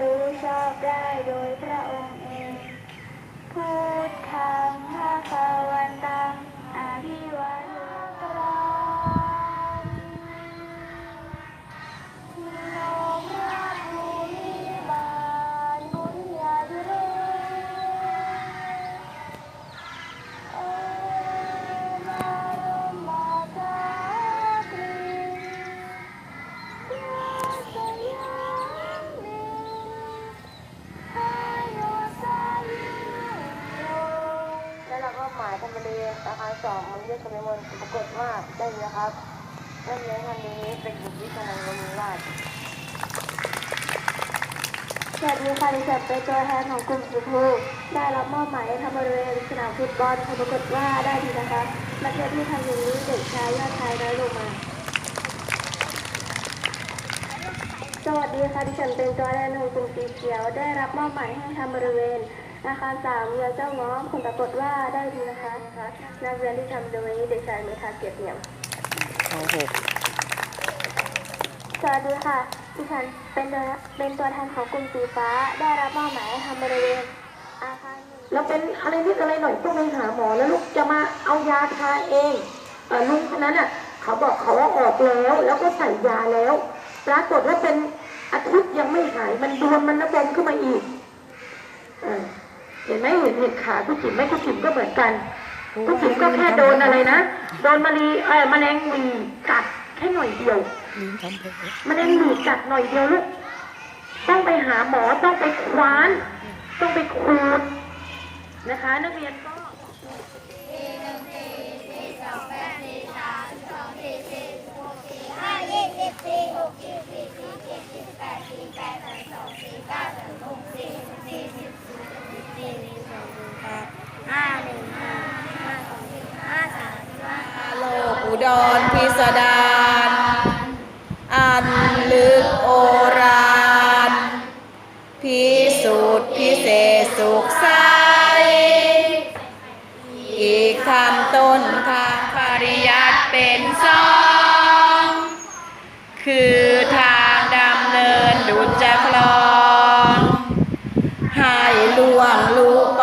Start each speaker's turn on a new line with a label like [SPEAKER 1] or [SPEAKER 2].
[SPEAKER 1] รู้ชอบได้โดยพระองค์เอง พุทธังภาควันตัง อา
[SPEAKER 2] คารสองมันเรียกกันปหมดปรากฏว่าได้นะครับนักเรียนท่านนี้เป็นบุคลิกนันวมีราช
[SPEAKER 1] สวัสดีค่ะดิฉันเป็นตัวแทนของกลุ่มสุภูได้รับมอบหมายให้ทำบริเวณสนามฟุตบอลปรากฏว่าได้ดีนะคะนักเรียนที่ทำอย่างนี้เด็กชายยอดชายน้อยลงมาสวัสดีค่ะดิฉันเป็นตัวแทนของกลุ่มสีเขียว ได้รับมอบหมายให้ทำบริเวณ อาคารสามเรือเจ้าง้อผลปรากฏว่าได้ดีนะคะนักเรียนที่ทำโดยเด็กชายเมธาเกียรติเนียม
[SPEAKER 3] โอ้โห
[SPEAKER 1] สวัสดีค่ะดิฉันเป็นตัวเป็นตัวแทนของกลุ่มสีฟ้า ได้รับมอบหมายให้ทำบริเวณอาคารหนึ่ง
[SPEAKER 2] แล้วเป็นอะไรนิดอะไรหน่อยต้องไปหาหมอแล้วลูกจะมาเอายาทาเองเอ่อลุงคนนั้นอะเขาบอกเขาว่าออกแล้วแล้วก็ใส่ยาแล้ว ปรากฏว่าเป็นอาทิตย์ยังไม่หายมันบวมมันระบมขึ้นมาอีกเออ เห็นไหมเห็นเห็นขากุจิ๋มไหมกุจิ๋มก็เหมือนกันกุจิ๋มก็แค่โดนอะไรนะโดนมะลีเออแมลงหวีกัดแค่หน่อยเดียว
[SPEAKER 3] ลิงทำเพล
[SPEAKER 2] มะเร็งหวีกัดหน่อยเดียวลูกต้องไปหาหมอต้องไปคว้าน ต้องไปขูดนะคะ นักเรียนก็
[SPEAKER 3] ดรพิสดารอันลึกโอรานพิสูจน์พิเศษสุขใสอีกคำต้นคำปริยัติเป็นสองคือทางดำเนินดุจจะคลอง ให้ล่วงลุก